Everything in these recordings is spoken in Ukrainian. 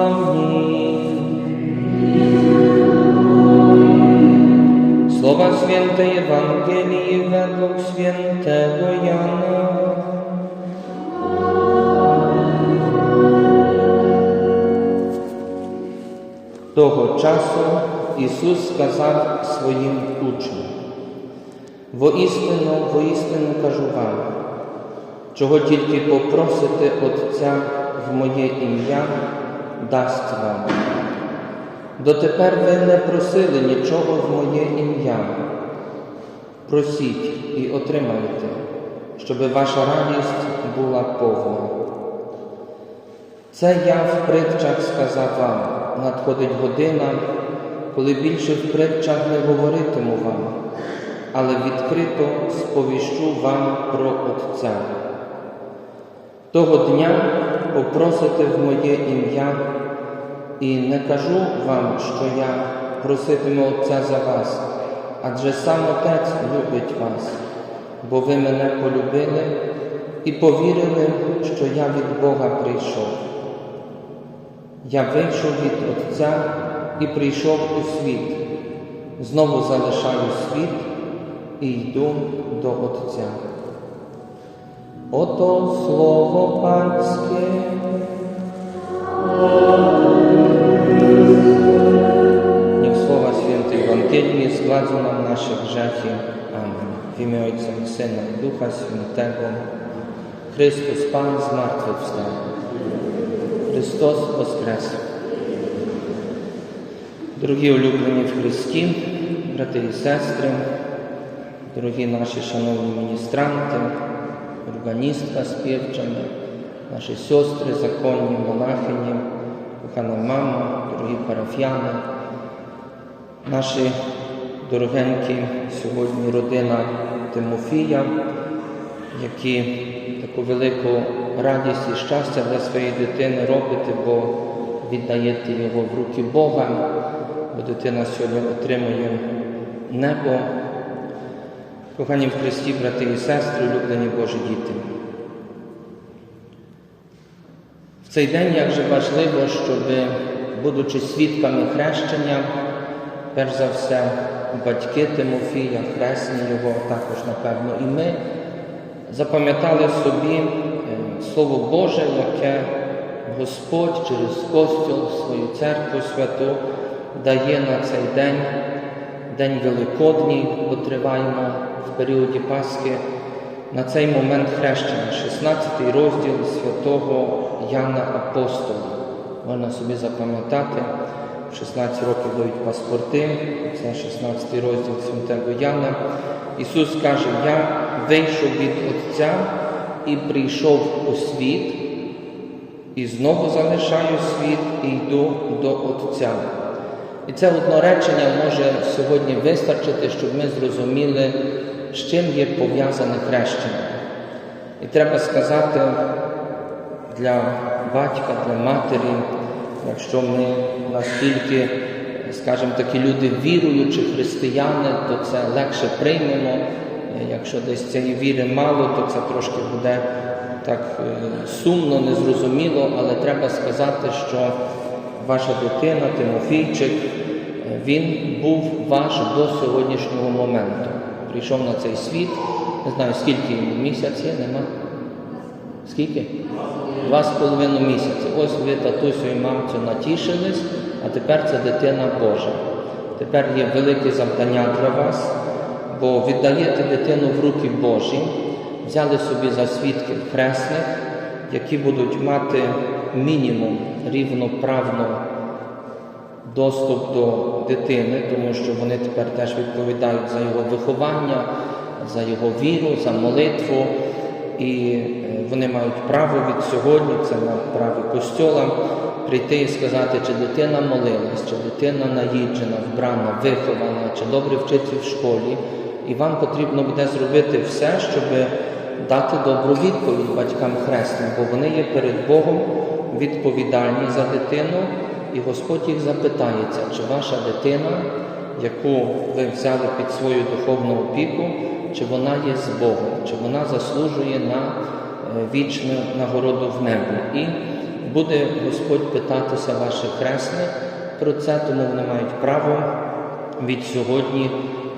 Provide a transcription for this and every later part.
Amen. Słowa święte Ewangelii według świętego Jana. Того часу Ісус сказав своїм учням, воістину, воістину кажу вам, чого тільки попросите Отця в моє ім'я дасть вам. Дотепер ви не просили нічого в моє ім'я. Просіть і отримайте, щоб ваша радість була повна. Це я в притчах сказав вам, надходить година, коли більше в притчах не говоритиму вам, але відкрито сповіщу вам про Отця. Того дня попросите в моє ім'я, і не кажу вам, що я проситиму Отця за вас, адже сам Отець любить вас, бо ви мене полюбили і повірили, що я від Бога прийшов. Я вийшов від Отця і прийшов у світ, знову залишаю світ і йду до Отця. Ото слово панське. Niech słowa świętej Ewangelii zgładzą nam nasze grzechy. Amen. W imię Ojca i Syna i Ducha Świętego. Chrystus Pan zmartwychwstał. Христос Воскрес! Дорогі улюблені в Христі, брати і сестри, дорогі наші шановні міністранти, органістка співчана, наші сестри, законні, монахині, кохана мама, дорогі парафіяни, наші дорогенькі сьогодні родина Тимофія, які таку велику радість і щастя для своєї дитини робите, бо віддаєте його в руки Бога, бо дитина сьогодні отримує небо. Кохані в Христі, брати і сестри, улюблені Божі діти. В цей день як же важливо, щоб, будучи свідками хрещення, перш за все, батьки Тимофія, хресні його, також, напевно, і ми запам'ятали собі е, Слово Боже, яке Господь через Костюл, свою церкву святу дає на цей день, День Великодній, бо триваємо в періоді Пасхи, на цей момент хрещення, 16 розділ святого Яна Апостола. Можна собі запам'ятати, 16 років дають паспорти, це 16 розділ святого Яна. Ісус каже, я вийшов від Отця і прийшов у світ, і знову залишаю світ і йду до Отця. І це одноречення може сьогодні вистачити, щоб ми зрозуміли, з чим є пов'язане хрещення. І треба сказати для батька, для матері, якщо ми настільки, скажімо такі люди віруючі християни, то це легше приймемо. Якщо десь цієї віри мало, то це трошки буде так е, сумно, незрозуміло, але треба сказати, що ваша дитина, Тимофійчик, е, він був ваш до сьогоднішнього моменту. Прийшов на цей світ, не знаю, скільки йому місяць є, нема? Скільки? Два з половиною місяці. Ось ви татусю і мамцю натішились, а тепер це дитина Божа. Тепер є велике завдання для вас, бо віддаєте дитину в руки Божі, взяли собі за свідків хресних, які будуть мати мінімум рівноправно доступ до дитини, тому що вони тепер теж відповідають за його виховання, за його віру, за молитву. І е, вони мають право від сьогодні, це на праві костьола, прийти і сказати, чи дитина молилась, чи дитина наїджена, вбрана, вихована, чи добре вчиться в школі. І вам потрібно буде зробити все, щоб дати добру відповідь батькам хресним, бо вони є перед Богом відповідальні за дитину, і Господь їх запитається, чи ваша дитина, яку ви взяли під свою духовну опіку, чи вона є з Богом, чи вона заслужує на е, вічну нагороду в небі. І буде Господь питатися ваших хресних про це, тому вони мають право від сьогодні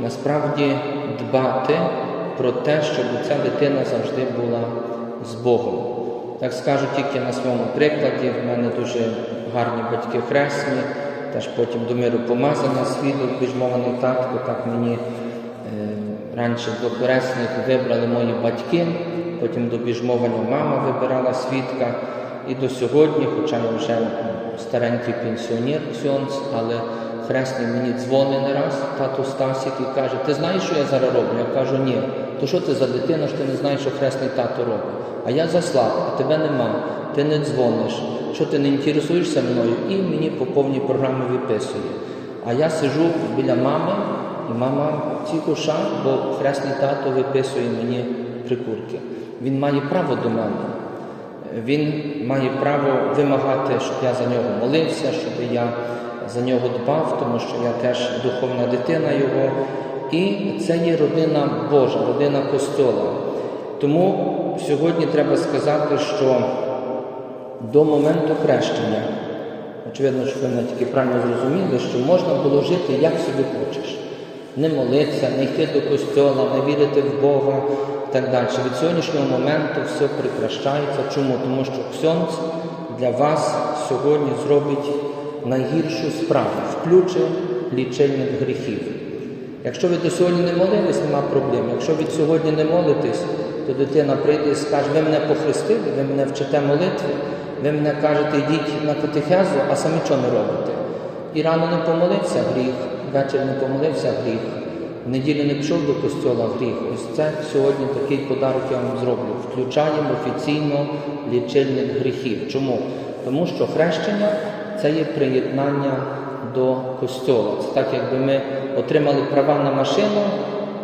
насправді дбати про те, щоб ця дитина завжди була з Богом. Так скажу тільки на своєму прикладі. В мене дуже гарні батьки хресні, теж потім до миру помазання свідок, біжмований татко, так мені е, раніше двохресних вибрали мої батьки, потім до біжмовання мама вибирала свідка. І до сьогодні, хоча я вже старенький пенсіонер ксьонц, але хресний мені дзвонить не раз, тато Стасік, і каже, ти знаєш, що я зараз роблю? Я кажу, ні. То що це за дитина, що ти не знаєш, що хресний тато робить? А я заслав, а тебе нема, ти не дзвониш, що ти не інтересуєшся мною, і мені по повній програмі виписує. А я сижу біля мами, і мама ці ша, бо хресний тато виписує мені прикурки. Він має право до мене. Він має право вимагати, щоб я за нього молився, щоб я за нього дбав, тому що я теж духовна дитина його. І це є родина Божа, родина Костола. Тому сьогодні треба сказати, що до моменту хрещення, очевидно, що ви мене тільки правильно зрозуміли, що можна було жити як собі хочеш. Не молитися, не йти до костьола, не вірити в Бога і так далі. Від сьогоднішнього моменту все прикращається. Чому? Тому що Ксьонц для вас сьогодні зробить найгіршу справу, включить лічильник гріхів. Якщо ви до сьогодні не молились, нема проблем. Якщо від сьогодні не молитесь, то дитина прийде і скаже, ви мене похрестили, ви мене вчите молитви, ви мене кажете, йдіть на катехезу, а самі що не робите? І рано не помолився гріх, ввечері не помолився гріх, в неділю не пішов до костьола гріх. Ось це сьогодні такий подарок я вам зроблю. Включаємо офіційно лічильник гріхів. Чому? Тому що хрещення це є приєднання до костьола. Це так, якби ми отримали права на машину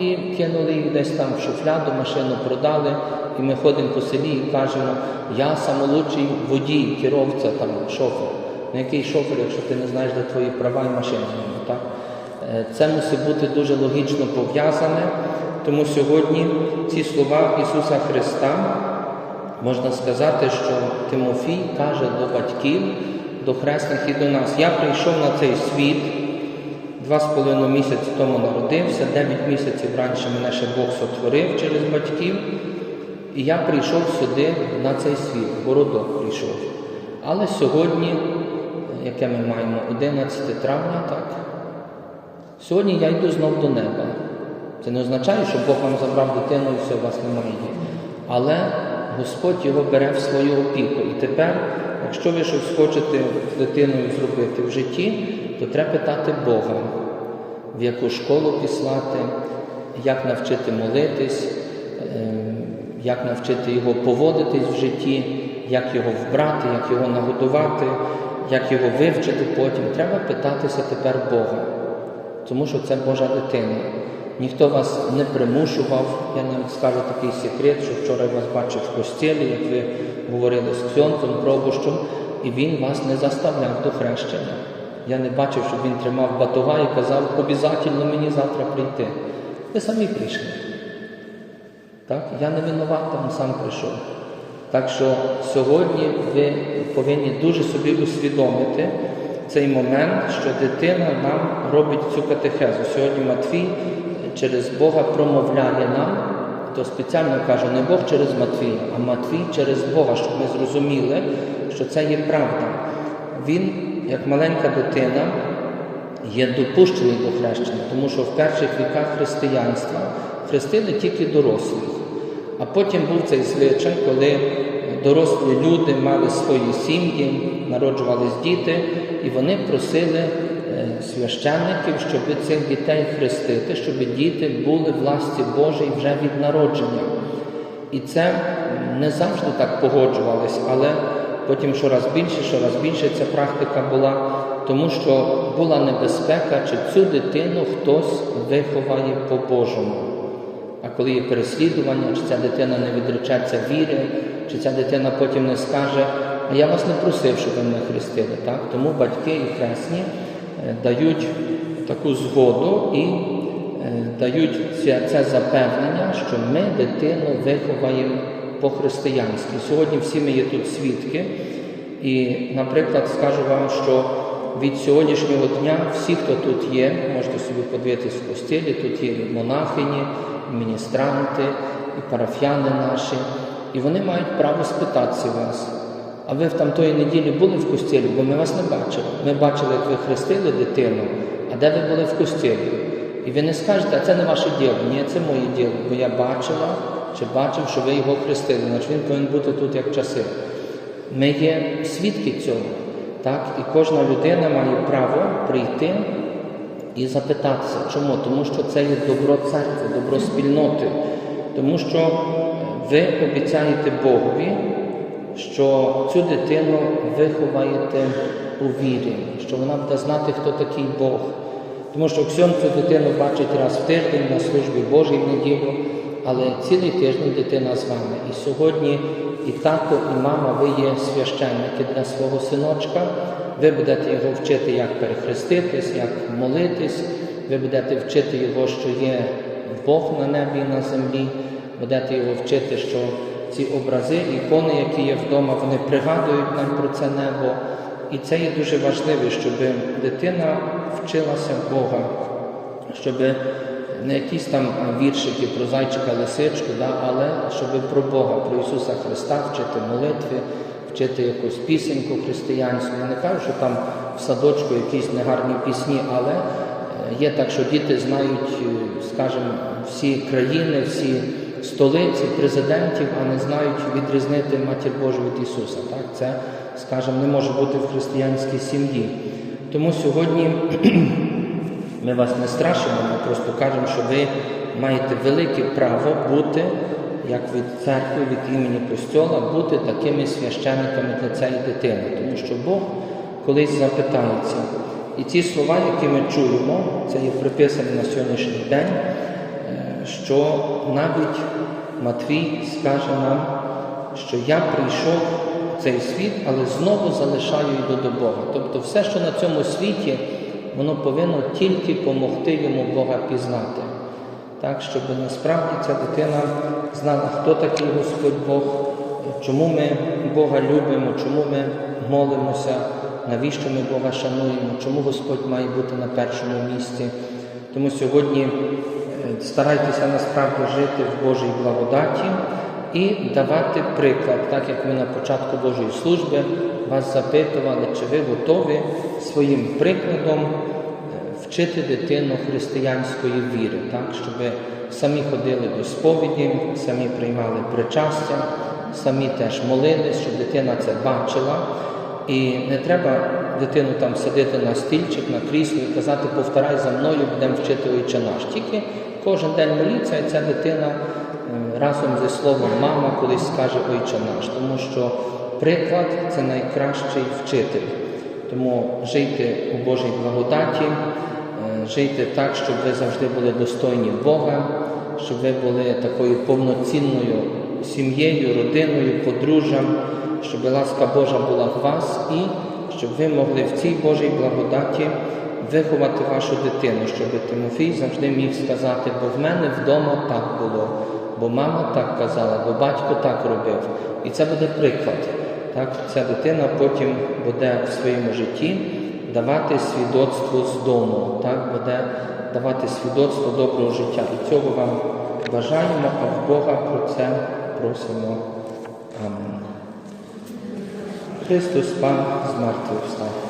і кинули їх десь там в шуфляду, машину продали, і ми ходимо по селі і кажемо, я самолучший водій, керовця, там, шофер. Ну який шофер, якщо ти не знаєш, де твої права і машина так? Е, Це мусить бути дуже логічно пов'язане, тому сьогодні ці слова Ісуса Христа можна сказати, що Тимофій каже до батьків, до хресних і до нас. Я прийшов на цей світ, два з половиною місяці тому народився, дев'ять місяців раніше мене ще Бог сотворив через батьків. І я прийшов сюди на цей світ, городок прийшов. Але сьогодні, яке ми маємо, 11 травня, так? Сьогодні я йду знов до неба. Це не означає, що Бог вам забрав дитину і все, у вас немає. Але Господь його бере в свою опіку. І тепер, якщо ви щось хочете з дитиною зробити в житті, то треба питати Бога, в яку школу післати, як навчити молитись, ем, як навчити його поводитись в житті, як його вбрати, як його нагодувати, як його вивчити потім. Треба питатися тепер Бога, тому що це Божа дитина. Ніхто вас не примушував. Я навіть скажу такий секрет, що вчора я вас бачив в постілі, як ви говорили з Ксьонцем, пробущом, і він вас не заставляв до хрещення. Я не бачив, щоб він тримав батога і казав, обов'язково мені завтра прийти. Ви самі прийшли. Так? Я не винуватий, він сам прийшов. Так що сьогодні ви повинні дуже собі усвідомити цей момент, що дитина нам робить цю катехезу. Сьогодні Матвій через Бога промовляє нам, то спеціально кажу, не Бог через Матвія, а Матвій через Бога, щоб ми зрозуміли, що це є правда. Він, як маленька дитина, є допущений до хрещення, тому що в перших віках християнства хрестили тільки дорослих. А потім був цей звичай, коли дорослі люди мали свої сім'ї, народжувались діти, і вони просили священників, щоб цих дітей хрестити, щоб діти були власті Божій вже від народження. І це не завжди так погоджувалось, але потім щораз більше, щораз більше ця практика була, тому що була небезпека, чи цю дитину хтось виховає по-божому. А коли є переслідування, чи ця дитина не відречеться віри, чи ця дитина потім не скаже, а я вас не просив, щоб ви мене хрестили. Так? Тому батьки і хресні дають таку згоду і е, дають це, запевнення, що ми дитину виховаємо по-християнськи. Сьогодні всі ми є тут свідки. І, наприклад, скажу вам, що від сьогоднішнього дня всі, хто тут є, можете собі подивитись в костілі, тут є і монахині, і міністранти, і парафіяни наші, і вони мають право спитатися вас. А ви в тамтої неділі були в костілі, бо ми вас не бачили. Ми бачили, як ви хрестили дитину, а де ви були в костілі? І ви не скажете, а це не ваше діло. Ні, це моє діло, бо я бачила чи бачив, що ви його хрестили, значить він повинен бути тут як часи. Ми є свідки цього. Так? І кожна людина має право прийти і запитатися. Чому? Тому що це є добро церкви, добро спільноти. Тому що ви обіцяєте Богові, що цю дитину виховаєте у вірі, що вона буде знати, хто такий Бог. Тому що Ксьон цю дитину бачить раз в тиждень на службі Божій в неділю, але цілий тиждень дитина з вами. І сьогодні і тато, і мама, ви є священники для свого синочка. Ви будете його вчити, як перехреститись, як молитись, ви будете вчити його, що є Бог на небі і на землі, будете його вчити, що ці образи, ікони, які є вдома, вони пригадують нам про це небо. І це є дуже важливо, щоб дитина вчилася Бога, щоб не якісь там віршики про зайчика лисичку, да, але щоб про Бога, про Ісуса Христа вчити молитви, вчити якусь пісеньку християнську. Я не кажу, що там в садочку якісь негарні пісні, але е, є так, що діти знають, е, скажімо, всі країни, всі столиці, президентів, а не знають відрізнити Матір Божу від Ісуса. Так? Це, скажімо, не може бути в християнській сім'ї. Тому сьогодні ми вас не страшимо, ми просто кажемо, що ви маєте велике право бути, як від церкви, від імені Костьола, бути такими священниками для цієї дитини. Тому що Бог колись запитається. І ті слова, які ми чуємо, це є приписані на сьогоднішній день, що навіть Матвій скаже нам, що я прийшов в цей світ, але знову залишаю йду до Бога. Тобто все, що на цьому світі, воно повинно тільки допомогти йому Бога пізнати. Так, щоб насправді ця дитина знала, хто такий Господь Бог, чому ми Бога любимо, чому ми молимося, навіщо ми Бога шануємо, чому Господь має бути на першому місці. Тому сьогодні старайтеся насправді жити в Божій благодаті і давати приклад, так як ми на початку Божої служби вас запитували, чи ви готові своїм прикладом е, вчити дитину християнської віри, так, щоб самі ходили до сповіді, самі приймали причастя, самі теж молились, щоб дитина це бачила. І не треба дитину там садити на стільчик, на крісло і казати, повторяй за мною, будемо вчити Отче наш. Тільки кожен день моліться, і ця дитина е, разом зі словом мама колись скаже Отче наш, тому що приклад це найкращий вчитель. Тому жийте у Божій благодаті, е, жийте так, щоб ви завжди були достойні Бога, щоб ви були такою повноцінною сім'єю, родиною, подружжям, щоб ласка Божа була в вас і щоб ви могли в цій Божій благодаті виховати вашу дитину, щоб Тимофій завжди міг сказати, бо в мене вдома так було, бо мама так казала, бо батько так робив. І це буде приклад. Так, Ця дитина потім буде в своєму житті давати свідоцтво з дому, так, буде давати свідоцтво доброго життя. І цього вам бажаємо, а в Бога про це просимо. Амен. Христос Пан з мертвих встав.